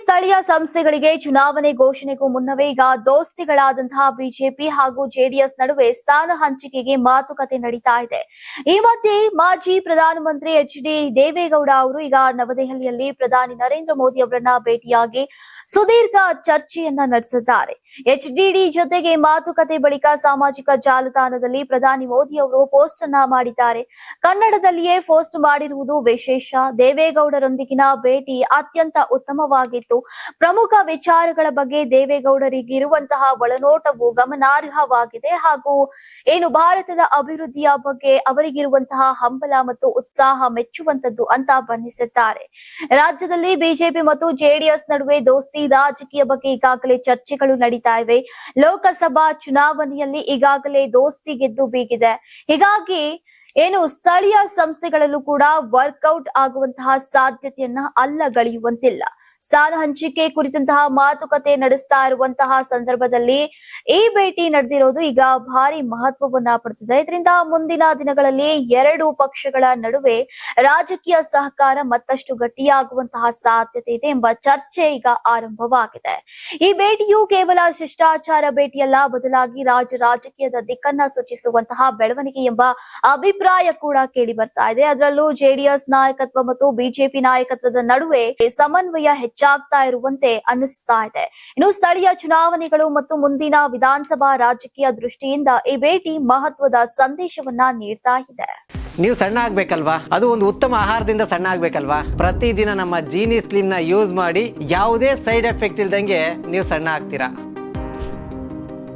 ಸ್ಥಳೀಯ ಸಂಸ್ಥೆಗಳಿಗೆ ಚುನಾವಣೆ ಘೋಷಣೆಗೂ ಮುನ್ನವೇ ಈಗ ದೋಸ್ತಿಗಳಾದಂತಹ ಬಿಜೆಪಿ ಹಾಗೂ ಜೆಡಿಎಸ್ ನಡುವೆ ಸ್ಥಾನ ಹಂಚಿಕೆಗೆ ಮಾತುಕತೆ ನಡೀತಾ ಇದೆ. ಈ ಮಧ್ಯೆ ಮಾಜಿ ಪ್ರಧಾನಮಂತ್ರಿ ಎಚ್ ಡಿ ದೇವೇಗೌಡ ಅವರು ಈಗ ನವದೆಹಲಿಯಲ್ಲಿ ಪ್ರಧಾನಿ ನರೇಂದ್ರ ಮೋದಿ ಅವರನ್ನ ಭೇಟಿಯಾಗಿ ಸುದೀರ್ಘ ಚರ್ಚೆಯನ್ನ ನಡೆಸಿದ್ದಾರೆ. ಎಚ್ ಡಿ ಜೊತೆಗೆ ಮಾತುಕತೆ ಬಳಿಕ ಸಾಮಾಜಿಕ ಜಾಲತಾಣದಲ್ಲಿ ಪ್ರಧಾನಿ ಮೋದಿ ಅವರು ಪೋಸ್ಟ್ ಅನ್ನ ಮಾಡಿದ್ದಾರೆ. ಕನ್ನಡದಲ್ಲಿಯೇ ಪೋಸ್ಟ್ ಮಾಡಿರುವುದು ವಿಶೇಷ. ದೇವೇಗೌಡರೊಂದಿಗಿನ ಭೇಟಿ ಅತ್ಯಂತ ಉತ್ತಮವಾಗಿತ್ತು ಪ್ರಮುಖ ವಿಚಾರಗಳ ಬಗ್ಗೆ ದೇವೇಗೌಡರಿಗಿರುವಂತಹ ಒಳನೋಟವು ಗಮನಾರ್ಹವಾಗಿದೆ ಹಾಗೂ ಏನು ಭಾರತದ ಅಭಿವೃದ್ಧಿಯ ಬಗ್ಗೆ ಅವರಿಗಿರುವಂತಹ ಹಂಬಲ ಮತ್ತು ಉತ್ಸಾಹ ಮೆಚ್ಚುವಂತದ್ದು ಅಂತ ಬಣ್ಣಿಸಿದ್ದಾರೆ. ರಾಜ್ಯದಲ್ಲಿ ಬಿಜೆಪಿ ಮತ್ತು ಜೆಡಿಎಸ್ ನಡುವೆ ದೋಸ್ತಿ, ರಾಜಕೀಯ ಬಗ್ಗೆ ಈಗಾಗಲೇ ಚರ್ಚೆಗಳು ನಡೀತಾ ಇವೆ. ಲೋಕಸಭಾ ಚುನಾವಣೆಯಲ್ಲಿ ಈಗಾಗಲೇ ದೋಸ್ತಿ ಗೆದ್ದು ಬೀಗಿದೆ. ಹೀಗಾಗಿ ಏನು ಸ್ಥಳೀಯ ಸಂಸ್ಥೆಗಳಲ್ಲೂ ಕೂಡ ವರ್ಕೌಟ್ ಆಗುವಂತಹ ಸಾಧ್ಯತೆಯನ್ನ ಅಲ್ಲಗಳೆಯುವಂತಿಲ್ಲ ಸ್ಥಾನ ಹಂಚಿಕೆ ಕುರಿತಂತಹ ಮಾತುಕತೆ ನಡೆಸ್ತಾ ಇರುವಂತಹ ಸಂದರ್ಭದಲ್ಲಿ ಈ ಭೇಟಿ ನಡೆದಿರೋದು ಈಗ ಭಾರಿ ಮಹತ್ವವನ್ನ ಪಡೆದಿದೆ ಇದರಿಂದ ಮುಂದಿನ ದಿನಗಳಲ್ಲಿ ಎರಡು ಪಕ್ಷಗಳ ನಡುವೆ ರಾಜಕೀಯ ಸಹಕಾರ ಮತ್ತಷ್ಟು ಗಟ್ಟಿಯಾಗುವಂತಹ ಸಾಧ್ಯತೆ ಇದೆ ಎಂಬ ಚರ್ಚೆ ಈಗ ಆರಂಭವಾಗಿದೆ. ಈ ಭೇಟಿಯು ಕೇವಲ ಶಿಷ್ಟಾಚಾರ ಭೇಟಿಯಲ್ಲ, ಬದಲಾಗಿ ರಾಜ್ಯ ರಾಜಕೀಯದ ದಿಕ್ಕನ್ನ ಸೂಚಿಸುವಂತಹ ಬೆಳವಣಿಗೆ ಎಂಬ ಅಭಿಪ್ರಾಯ ಕೂಡ ಕೇಳಿ ಬರ್ತಾ ಇದೆ. ಅದರಲ್ಲೂ ಜೆಡಿಎಸ್ ನಾಯಕತ್ವ ಮತ್ತು ಬಿಜೆಪಿ ನಾಯಕತ್ವದ ನಡುವೆ ಸಮನ್ವಯ ಹೆಚ್ಚಾಗ್ತಾ ಇರುವಂತೆ ಅನ್ನಿಸ್ತಾ ಇದೆ. ಇನ್ನು ಸ್ಥಳೀಯ ಚುನಾವಣೆಗಳು ಮತ್ತು ಮುಂದಿನ ವಿಧಾನಸಭಾ ರಾಜಕೀಯ ದೃಷ್ಟಿಯಿಂದ ಈ ಭೇಟಿ ಮಹತ್ವದ ಸಂದೇಶವನ್ನ ನೀಡ್ತಾ ಇದೆ. ನೀವು ಸಣ್ಣ ಆಗ್ಬೇಕಲ್ವಾ? ಅದು ಒಂದು ಉತ್ತಮ ಆಹಾರದಿಂದ ಸಣ್ಣ ಆಗ್ಬೇಕಲ್ವಾ? ಪ್ರತಿದಿನ ನಮ್ಮ ಜೀನಿ ಸ್ಲಿಮ್ನ ಯೂಸ್ ಮಾಡಿ ಯಾವುದೇ ಸೈಡ್ ಎಫೆಕ್ಟ್ ಇಲ್ದಂಗೆ ನೀವು ಸಣ್ಣ ಆಗ್ತೀರಾ?